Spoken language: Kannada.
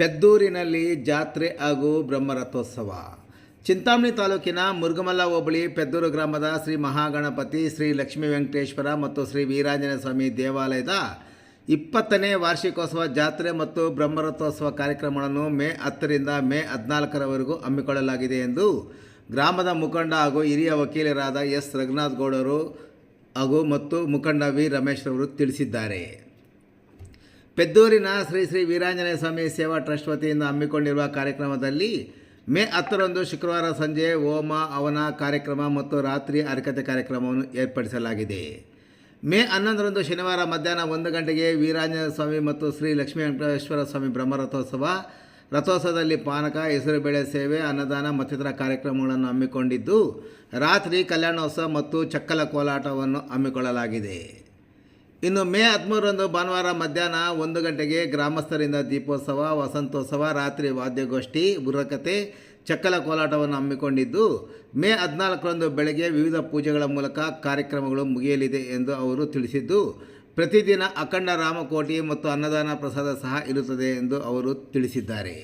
ಪೆದ್ದೂರಿನಲ್ಲಿ ಜಾತ್ರೆ ಹಾಗೂ ಬ್ರಹ್ಮರಥೋತ್ಸವ. ಚಿಂತಾಮಣಿ ತಾಲೂಕಿನ ಮುರುಗಮಲ್ಲ ಹೋಬಳಿ ಪೆದ್ದೂರು ಗ್ರಾಮದ ಶ್ರೀ ಮಹಾಗಣಪತಿ, ಶ್ರೀ ಲಕ್ಷ್ಮೀ ವೆಂಕಟೇಶ್ವರ ಮತ್ತು ಶ್ರೀ ವೀರಾಂಜನೇಯ ಸ್ವಾಮಿ ದೇವಾಲಯದ ಇಪ್ಪತ್ತನೇ ವಾರ್ಷಿಕೋತ್ಸವ ಜಾತ್ರೆ ಮತ್ತು ಬ್ರಹ್ಮರಥೋತ್ಸವ ಕಾರ್ಯಕ್ರಮಗಳನ್ನು ಮೇ ಹತ್ತರಿಂದ ಮೇ ಹದಿನಾಲ್ಕರವರೆಗೂ ಹಮ್ಮಿಕೊಳ್ಳಲಾಗಿದೆ ಎಂದು ಗ್ರಾಮದ ಮುಖಂಡ ಹಾಗೂ ಹಿರಿಯ ವಕೀಲರಾದ ಎಸ್. ರಘುನಾಥ್ ಗೌಡರು ಹಾಗೂ ಮತ್ತು ಮುಖಂಡ ವಿ. ರಮೇಶ್ರವರು ತಿಳಿಸಿದ್ದಾರೆ. ಪೆದ್ದೂರಿನ ಶ್ರೀ ಶ್ರೀ ವೀರಾಂಜನೇಯ ಸ್ವಾಮಿ ಸೇವಾ ಟ್ರಸ್ಟ್ ವತಿಯಿಂದ ಹಮ್ಮಿಕೊಂಡಿರುವ ಕಾರ್ಯಕ್ರಮದಲ್ಲಿ ಮೇ ಹತ್ತರಂದು ಶುಕ್ರವಾರ ಸಂಜೆ ಹೋಮ ಅವನ ಕಾರ್ಯಕ್ರಮ ಮತ್ತು ರಾತ್ರಿ ಅರಕತೆ ಕಾರ್ಯಕ್ರಮವನ್ನು ಏರ್ಪಡಿಸಲಾಗಿದೆ. ಮೇ ಹನ್ನೊಂದರಂದು ಶನಿವಾರ ಮಧ್ಯಾಹ್ನ ಒಂದು ಗಂಟೆಗೆ ವೀರಾಂಜನೇಯ ಸ್ವಾಮಿ ಮತ್ತು ಶ್ರೀ ಲಕ್ಷ್ಮೀ ವೆಂಕಟೇಶ್ವರ ಸ್ವಾಮಿ ಬ್ರಹ್ಮರಥೋತ್ಸವ, ರಥೋತ್ಸವದಲ್ಲಿ ಪಾನಕ ಹೆಸರುಬೇಳೆ ಸೇವೆ, ಅನ್ನದಾನ ಮತ್ತಿತರ ಕಾರ್ಯಕ್ರಮಗಳನ್ನು ಹಮ್ಮಿಕೊಂಡಿದ್ದು, ರಾತ್ರಿ ಕಲ್ಯಾಣೋತ್ಸವ ಮತ್ತು ಚಕ್ಕಲ ಕೋಲಾಟವನ್ನು ಹಮ್ಮಿಕೊಳ್ಳಲಾಗಿದೆ. ಇನ್ನು ಮೇ ಹದಿಮೂರರಂದು ಭಾನುವಾರ ಮಧ್ಯಾಹ್ನ ಒಂದು ಗಂಟೆಗೆ ಗ್ರಾಮಸ್ಥರಿಂದ ದೀಪೋತ್ಸವ, ವಸಂತೋತ್ಸವ, ರಾತ್ರಿ ವಾದ್ಯಗೋಷ್ಠಿ ಬುರ್ರಕತೆ ಚಕ್ಕಲ ಕೋಲಾಟವನ್ನು ಹಮ್ಮಿಕೊಂಡಿದ್ದು, ಮೇ ಹದಿನಾಲ್ಕರಂದು ಬೆಳಗ್ಗೆ ವಿವಿಧ ಪೂಜೆಗಳ ಮೂಲಕ ಕಾರ್ಯಕ್ರಮಗಳು ಮುಗಿಯಲಿದೆ ಎಂದು ಅವರು ತಿಳಿಸಿದ್ದು, ಪ್ರತಿದಿನ ಅಖಂಡ ರಾಮಕೋಟಿ ಮತ್ತು ಅನ್ನದಾನ ಪ್ರಸಾದ ಸಹ ಇರುತ್ತದೆ ಎಂದು ಅವರು ತಿಳಿಸಿದ್ದಾರೆ.